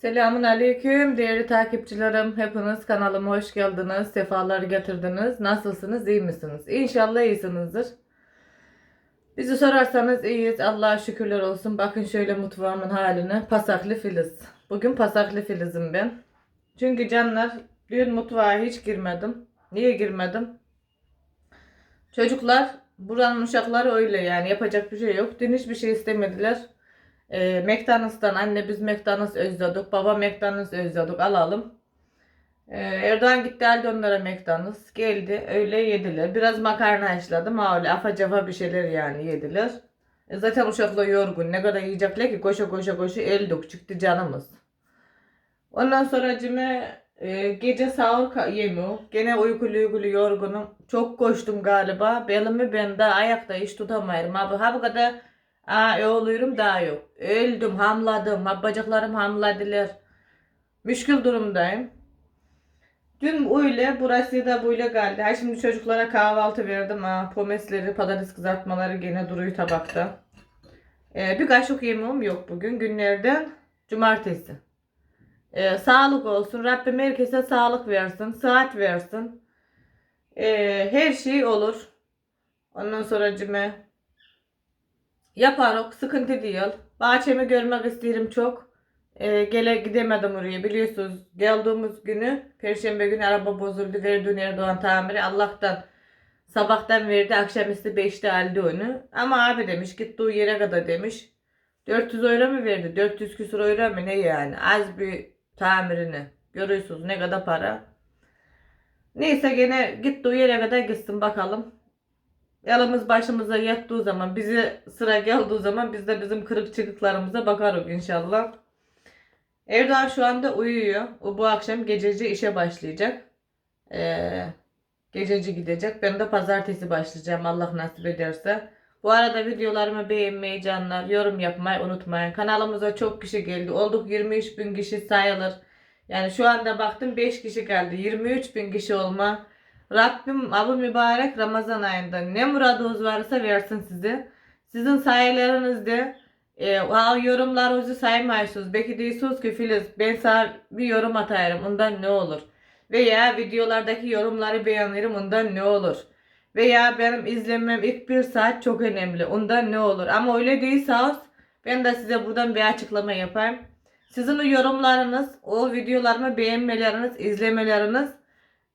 Selamun Aleyküm değerli takipçilerim. Hepiniz kanalıma hoş geldiniz. Sefalar getirdiniz. Nasılsınız? iyi misiniz? İnşallah iyisinizdir. Bizi sorarsanız iyiyiz. Allah'a şükürler olsun. Bakın şöyle mutfağımın haline. Pasaklı Filiz. Bugün pasaklı Filiz'im ben. Çünkü canlar dün mutfağa hiç girmedim. Niye girmedim? Çocuklar buranın uşakları öyle yani yapacak bir şey yok. Dün hiçbir şey istemediler. E, McDonald's'tan anne biz McDonald's özledik. Baba McDonald's özledik alalım. E, Erdoğan gitti aldı onlara McDonald's. Geldi öyle yediler. Biraz makarna haşladım. Ha öyle afacafa bir şeyler yani yediler. E, zaten uşaklar yorgun. Ne kadar yiyecekler ki koşa koşa koşa eldük çıktı canımız. Ondan sonra cime e, gece sahur yemiyor. Gene uykulu uykulu yorgunum. Çok koştum galiba. Belimi ben de ayakta hiç tutamıyorum. Abi ha bu kadar Aa, e oluyorum daha yok. Öldüm, hamladım, ha, bacaklarım hamladılar. Müşkül durumdayım. Dün öyle, burası da böyle geldi. Ha şimdi çocuklara kahvaltı verdim. Ha, pomesleri, patates kızartmaları gene duruyor tabakta. Ee, bir kaşık yemeğim yok bugün. Günlerden cumartesi. Ee, sağlık olsun. Rabbim herkese sağlık versin. Saat versin. Ee, her şey olur. Ondan sonra cime Yaparok sıkıntı değil. Bahçemi görmek isterim çok. Ee, gele gidemedim oraya biliyorsunuz. Geldiğimiz günü Perşembe günü araba bozuldu. Verdi Erdoğan tamiri. Allah'tan sabahtan verdi. Akşamüstü 5'te aldı onu. Ama abi demiş gittiği yere kadar demiş. 400 euro mu verdi? 400 küsur euro mu ne yani? Az bir tamirini. Görüyorsunuz ne kadar para. Neyse gene gittiği yere kadar gitsin bakalım. Yalımız başımıza yattığı zaman, bize sıra geldiği zaman biz de bizim kırık çıkıklarımıza bakarız inşallah. Erdoğan şu anda uyuyor. O bu akşam gececi işe başlayacak. Ee, gececi gidecek. Ben de pazartesi başlayacağım Allah nasip ederse. Bu arada videolarımı beğenmeyi canlar, yorum yapmayı unutmayın. Kanalımıza çok kişi geldi. Olduk 23 bin kişi sayılır. Yani şu anda baktım 5 kişi geldi. 23 bin kişi olma. Rabbim abu mübarek Ramazan ayında ne muradınız varsa versin size. Sizin sayelerinizde e, yorumlarınızı saymayısınız. Belki diyorsunuz ki Filiz ben sana bir yorum atarım ondan ne olur. Veya videolardaki yorumları beğenirim ondan ne olur. Veya benim izlemem ilk bir saat çok önemli ondan ne olur. Ama öyle değilseniz ben de size buradan bir açıklama yapayım. Sizin o yorumlarınız, o videolarımı beğenmeleriniz, izlemeleriniz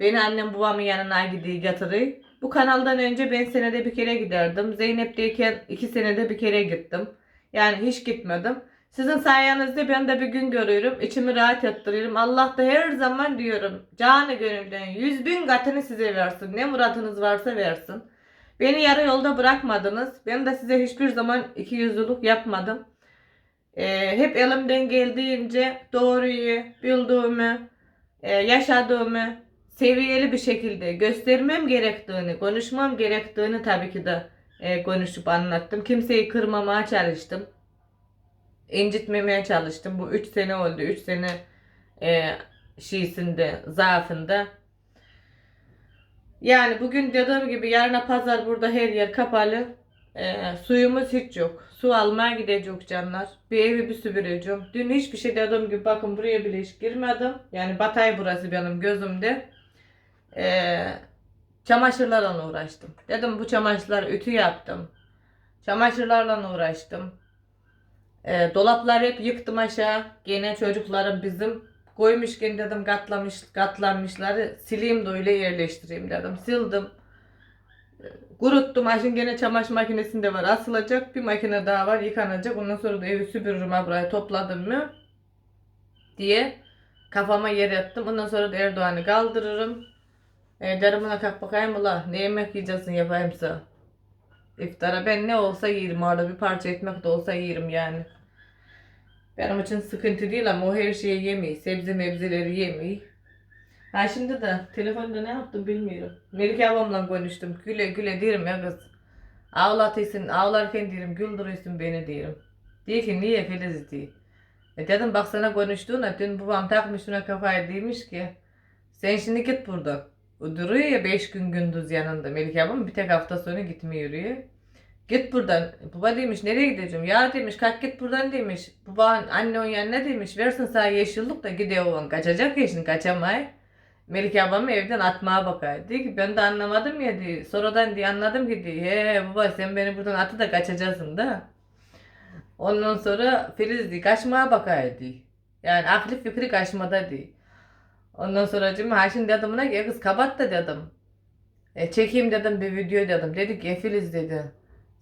Beni annem babamın yanına gidiyor yatırıyor. Bu kanaldan önce ben senede bir kere giderdim. Zeynep'teyken iki senede bir kere gittim. Yani hiç gitmedim. Sizin sayenizde ben de bir gün görüyorum. içimi rahat ettiriyorum. Allah da her zaman diyorum. Canı gönülden yüz bin katını size versin. Ne muratınız varsa versin. Beni yarı yolda bırakmadınız. Ben de size hiçbir zaman iki yüzlülük yapmadım. Ee, hep elimden geldiğince doğruyu, bildiğimi, e, yaşadığımı, seviyeli bir şekilde göstermem gerektiğini, konuşmam gerektiğini tabii ki de e, konuşup anlattım. Kimseyi kırmamaya çalıştım. incitmemeye çalıştım. Bu 3 sene oldu. 3 sene e, şiisinde, zaafında. Yani bugün dediğim gibi yarına pazar burada her yer kapalı. E, suyumuz hiç yok. Su almaya gidecek canlar. Bir evi bir süpüreceğim. Dün hiçbir şey dediğim gibi bakın buraya bile hiç girmedim. Yani batay burası benim gözümde. Ee, çamaşırlarla uğraştım. Dedim bu çamaşırlar ütü yaptım. Çamaşırlarla uğraştım. Ee, dolapları hep yıktım aşağı. Gene çocuklarım bizim koymuşken dedim katlamış, katlanmışları sileyim de öyle yerleştireyim dedim. Sildim. Ee, Kuruttum. Aşın gene çamaşır makinesinde var. Asılacak bir makine daha var. Yıkanacak. Ondan sonra da evi süpürürüm. ha Burayı topladım mı? Diye kafama yer yattım. Ondan sonra da Erdoğan'ı kaldırırım. E, derim ona kalk bakayım ula. Ne yemek yiyeceksin yapayım sana. İftara ben ne olsa yerim orada bir parça ekmek de olsa yerim yani. Benim için sıkıntı değil ama o her şeyi yemeyi, sebze mebzeleri yemeyi. Ha şimdi de telefonda ne yaptım bilmiyorum. Melike ablamla konuştum. Güle güle derim ya kız. Ağlatıyorsun, ağlarken derim güldürüyorsun beni derim. Diyor ki niye Filiz diye. E dedim bak sana konuştuğuna dün babam takmış şuna kafayı demiş ki sen şimdi git buradan. Duruyor ya 5 gün gündüz yanında Melike ablam bir tek hafta sonu gitmiyor yürüyor. Git buradan. Baba demiş nereye gideceğim? Ya demiş kalk git buradan demiş. Baba anne onun yanına demiş. Versin sana yeşillik da gidiyor oğlan. Kaçacak ya şimdi kaçamay. Melike ablamı evden atmaya bakar. Diyor ki ben de anlamadım ya diyor. Sonradan diye anladım ki diyor. He baba sen beni buradan atı da kaçacaksın da. Ondan sonra Filiz diyor kaçmaya bakar diyor. Yani aklı fikri kaçmada diyor. Ondan sonra cim ha şimdi dedim buna ki "E kız kapat da dedim. E, çekeyim dedim bir video dedim. Dedi ki "E, Filiz dedi.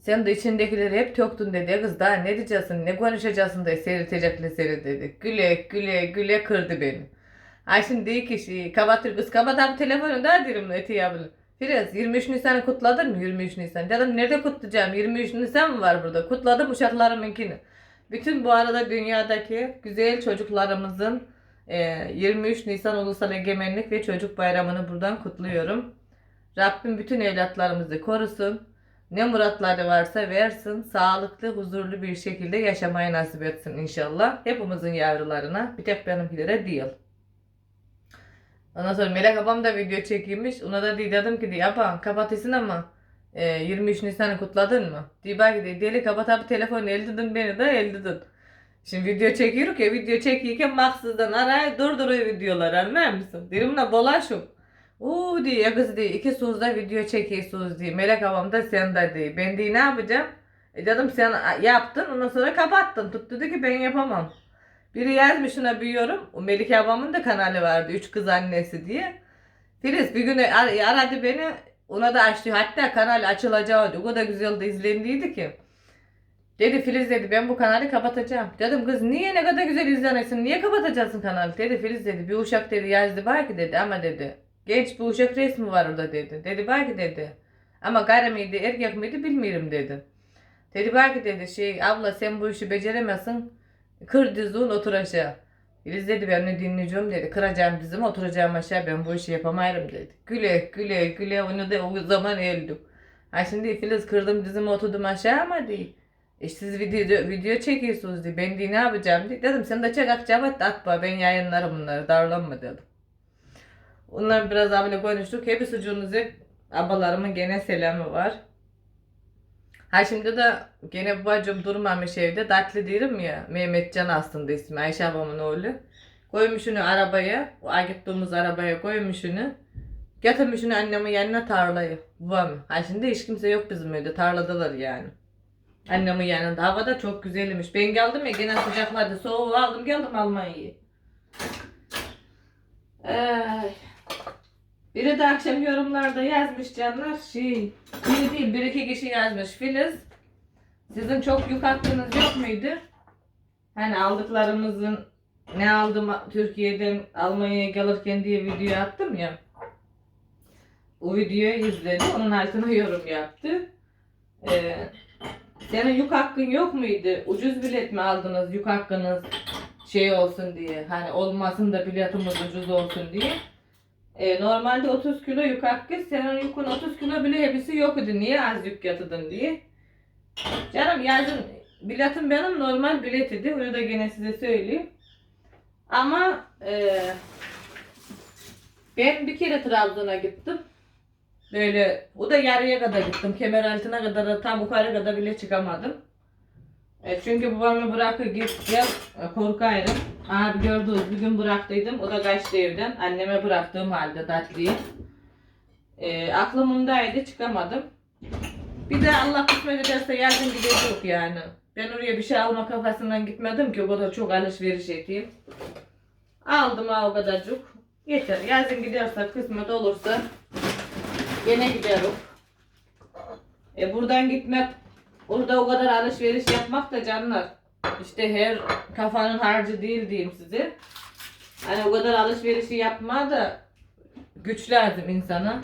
Sen de içindekileri hep töktün dedi. "E Kız daha ne diyeceksin ne konuşacaksın da seyredecekler seni dedi. Güle güle güle kırdı beni. Ay şimdi değil ki şey, kapatır kız kapat abi telefonu da derim Etiye abla. Filiz 23 Nisan'ı kutladın mı 23 Nisan? Dedim nerede kutlayacağım 23 Nisan mı var burada? Kutladım uşaklarımınkini. Bütün bu arada dünyadaki güzel çocuklarımızın 23 Nisan Ulusal Egemenlik ve Çocuk Bayramı'nı buradan kutluyorum. Rabbim bütün evlatlarımızı korusun. Ne muratları varsa versin. Sağlıklı, huzurlu bir şekilde yaşamayı nasip etsin inşallah. Hepimizin yavrularına. Bir tek benimkilere değil. Ondan sonra Melek abam da video çekilmiş. Ona da dedim ki diye abam kapatırsın ama e, 23 Nisan'ı kutladın mı? Diye bak diye deli kapat abi telefonu eldedin beni de eldedin. Şimdi video çekiyoruz ya video çekirken maksızdan araya durduruyor videoları anlar mısın? Dedim ne bulaşım. Uuu diye kız diye iki sözde video çekiyorsunuz diye. Melek abam da sen de diye. Ben diye ne yapacağım? E dedim sen yaptın ondan sonra kapattın. Tut dedi ki ben yapamam. Biri yazmış şuna büyüyorum. O Melike ablamın da kanalı vardı. Üç kız annesi diye. Filiz bir gün ar- aradı beni. Ona da açtı. Hatta kanal açılacaktı. O kadar güzel de izlendiydi ki. Dedi Filiz dedi ben bu kanalı kapatacağım. Dedim kız niye ne kadar güzel izlenirsin niye kapatacaksın kanalı? Dedi Filiz dedi bir uşak dedi yazdı belki dedi ama dedi. Genç bir uşak resmi var orada dedi. Dedi belki dedi. Ama karı mıydı erkek miydi bilmiyorum dedi. Dedi belki dedi şey abla sen bu işi beceremezsin. Kır dizin otur aşağı. Filiz dedi ben ne dinleyeceğim dedi. Kıracağım dizimi oturacağım aşağı ben bu işi yapamayırım dedi. Güle güle güle onu da o zaman öldüm. Ha şimdi Filiz kırdım dizimi oturdum aşağı ama değil. E siz video, video çekiyorsunuz diye. Ben diye ne yapacağım diye. Dedim sen de çek akçabat da atma. Ben yayınlarım bunları. Darlanma dedim. Onları biraz abiyle konuştuk. Hepsi sucuğunuzu abalarımın gene selamı var. Ha şimdi de gene bacım durmamış evde. Dertli değilim ya. Mehmetcan aslında ismi. Ayşe abamın oğlu. Koymuş onu arabaya. O gittiğimiz arabaya koymuş onu. Getirmiş onu annemin yanına tarlayı. Babam. Ha şimdi hiç kimse yok bizim evde. Tarladalar yani. Annemin yanında. Hava da çok güzelmiş. Ben geldim ya gene sıcaklardı. Soğuğu aldım geldim Almanya'ya. Ay. Biri de akşam yorumlarda yazmış canlar. Şey, biri değil bir iki kişi yazmış. Filiz sizin çok yük hakkınız yok muydu? Hani aldıklarımızın ne aldım Türkiye'den Almanya'ya gelirken diye video attım ya. O videoyu izledi. Onun altına yorum yaptı. Ee, senin yük hakkın yok muydu? Ucuz bilet mi aldınız yük hakkınız şey olsun diye. Hani olmasın da biletimiz ucuz olsun diye. E, normalde 30 kilo yük hakkı. Senin yükün 30 kilo bile hepsi yok idi. Niye az yük yatırdın diye. Canım yazın biletim benim normal bilet idi. Onu da gene size söyleyeyim. Ama e, ben bir kere Trabzon'a gittim. Böyle o da yarıya kadar gittim. Kemer altına kadar da tam yukarı kadar bile çıkamadım. E, çünkü babamı bırakıp git gel e, korkarım. Abi gördünüz bir gün bıraktıydım. O da kaçtı evden. Anneme bıraktığım halde tatlıyı. E, aklımındaydı çıkamadım. Bir de Allah kısmet ederse yazın gidecek yani. Ben oraya bir şey alma kafasından gitmedim ki o kadar çok alışveriş edeyim. Aldım ha o kadarcık. Yeter. Yazın giderse kısmet olursa gene giderim. E buradan gitmek Orada o kadar alışveriş yapmak da canlar. İşte her kafanın harcı değil diyeyim size. Hani o kadar alışverişi yapma da güç lazım insana.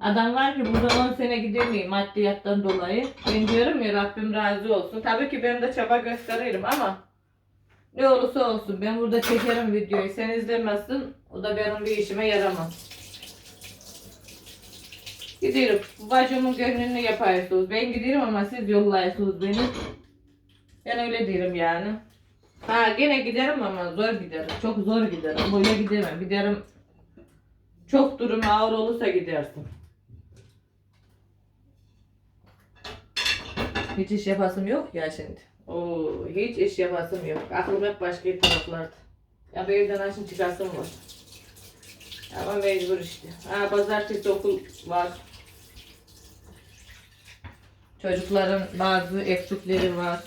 Adam var ki buradan 10 sene gidemiyor maddiyattan dolayı. Ben diyorum ya Rabbim razı olsun. Tabii ki ben de çaba gösteririm ama ne olursa olsun ben burada çekerim videoyu. Sen izlemezsin. O da benim bir işime yaramaz. Gidiyorum. Bacımın gönlünü yaparsınız. Ben gidiyorum ama siz yollarsınız beni. Ben öyle diyorum yani. Ha gene giderim ama zor giderim. Çok zor giderim. Böyle gidemem. Giderim. Çok durum ağır olursa gidersin. Hiç iş yapasım yok ya şimdi. Oo, hiç iş yapasım yok. Aklım hep başka taraflarda. Ya bu evden aşın çıkarsam var. Ama mecbur işte. Ha, pazartesi okul var. Çocukların bazı eksikleri var.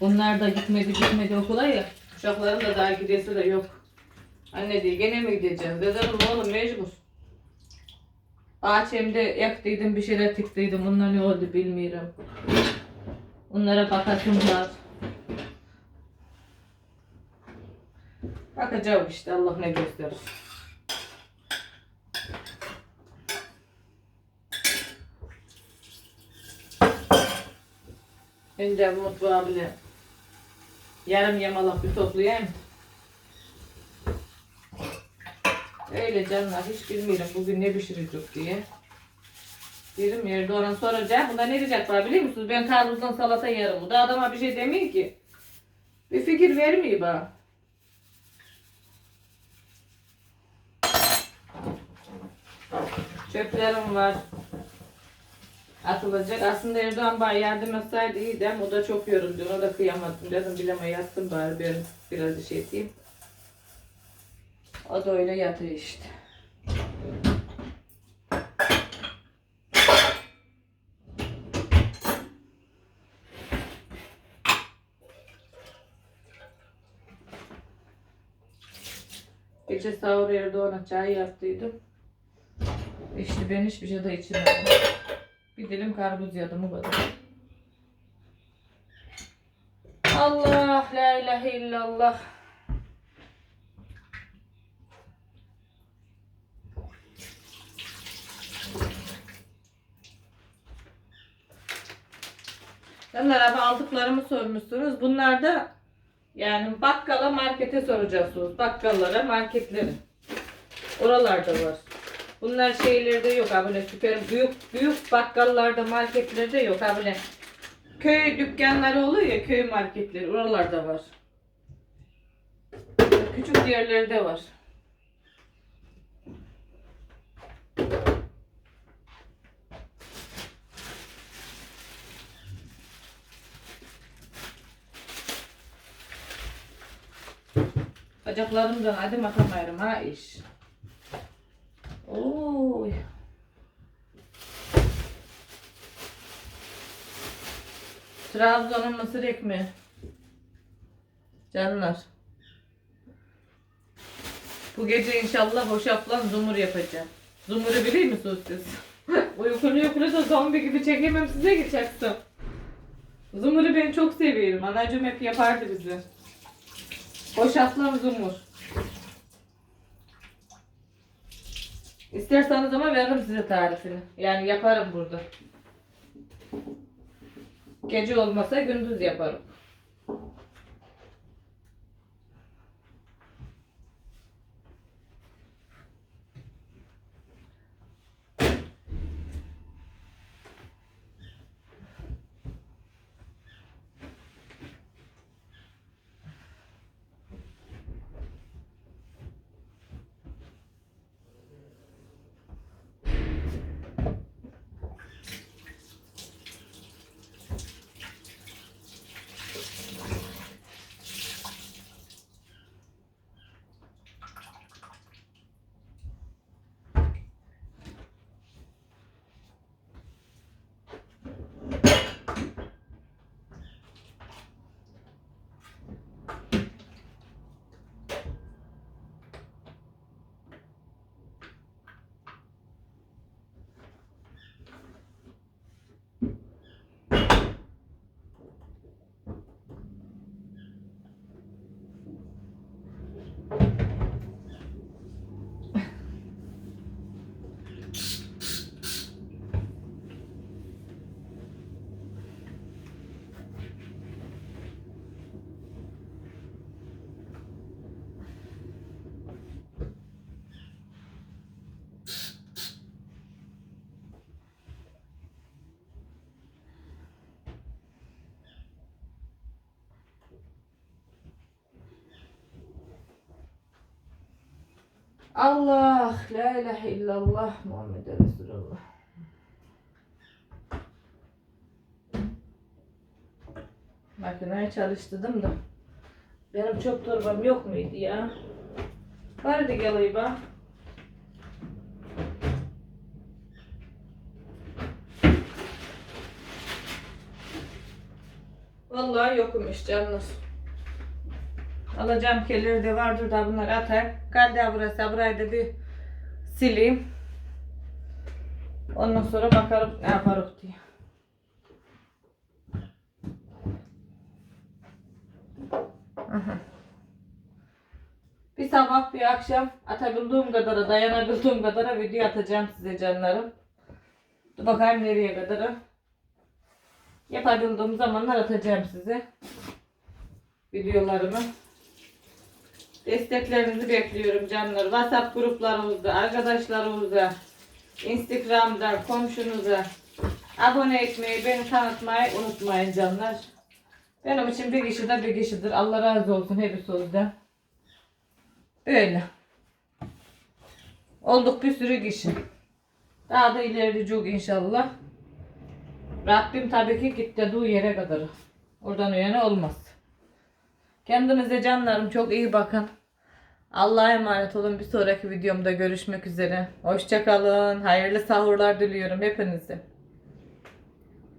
Bunlar da gitmedi gitmedi okula ya. Uşakların da daha gidesi de yok. Anne diye gene mi gideceğiz? Dedim oğlum mecbur. Bahçemde yaktıydım bir şeyler tiktiydim. Bunlar ne oldu bilmiyorum. Onlara bakasım var. Bakacağım işte Allah ne gösterir. Önce bu mutfağı bile yarım yamalak bir toplayayım. Öyle canlar hiç bilmiyorum bugün ne pişirecek diye. Dedim Erdoğan'a soracağım. Bunda ne diyecek var biliyor musunuz? Ben karpuzdan salata yerim. Bu da adama bir şey demiyor ki. Bir fikir vermiyor bana. Çöplerim var. Atılacak. Aslında Erdoğan bana yardım etseydi iyiydi ama o da çok yoruldu. Ona da kıyamadım. Dedim bileme yattım bari ben biraz şey edeyim. O da öyle yatıyor işte. Gece sahur Erdoğan'a çay yaptıydım. İşte ben hiçbir şey de içmedim. Bir dilim karpuz yedim o kadar. Allah la ilahe illallah. Canlar abi aldıklarımı sormuşsunuz. Bunlar da yani bakkala markete soracaksınız. Bakkallara marketlere. Oralarda var. Bunlar şeylerde yok ha böyle süper büyük büyük bakkallarda marketlerde yok ha böyle köy dükkanları oluyor ya köy marketleri oralarda var. Küçük yerlerde var. Bacaklarımdan adım atamıyorum ha iş. Trabzon'un mısır ekmeği. Canlar. Bu gece inşallah hoşaflan zumur yapacağım. Zumuru biliyor musunuz siz? Uykunu yukarıda zombi gibi çekemem size geçecektim. Zumuru ben çok seviyorum. Anacığım hep yapardı bize. Hoşaflan zumur. İsterseniz ama veririm size tarifini. Yani yaparım burada. Gece olmasa gündüz yaparım. Allah, la ilahe illallah, Muhammed Resulullah. Makinayı çalıştırdım da. Benim çok torbam yok muydu ya? Var Vardı geliyor bak. Vallahi yokmuş canınız. Alacağım kelleri de vardır da bunları atar. Kaldı burası burayı da bir sileyim. Ondan sonra bakarım ne yaparız diye. Bir sabah bir akşam atabildiğim kadara dayanabildiğim kadara video atacağım size canlarım. Bakayım nereye kadar. Yapabildiğim zamanlar atacağım size videolarımı. Desteklerinizi bekliyorum canlar. WhatsApp gruplarımızda, arkadaşlarımıza, Instagram'da, komşunuza abone etmeyi, beni tanıtmayı unutmayın canlar. Benim için bir kişi de bir kişidir. Allah razı olsun hepsi sizden. Öyle. Olduk bir sürü kişi. Daha da ileride çok inşallah. Rabbim tabii ki git dediği yere kadar. Oradan o olmaz. Kendinize canlarım çok iyi bakın. Allah'a emanet olun. Bir sonraki videomda görüşmek üzere. Hoşçakalın. Hayırlı sahurlar diliyorum hepinize.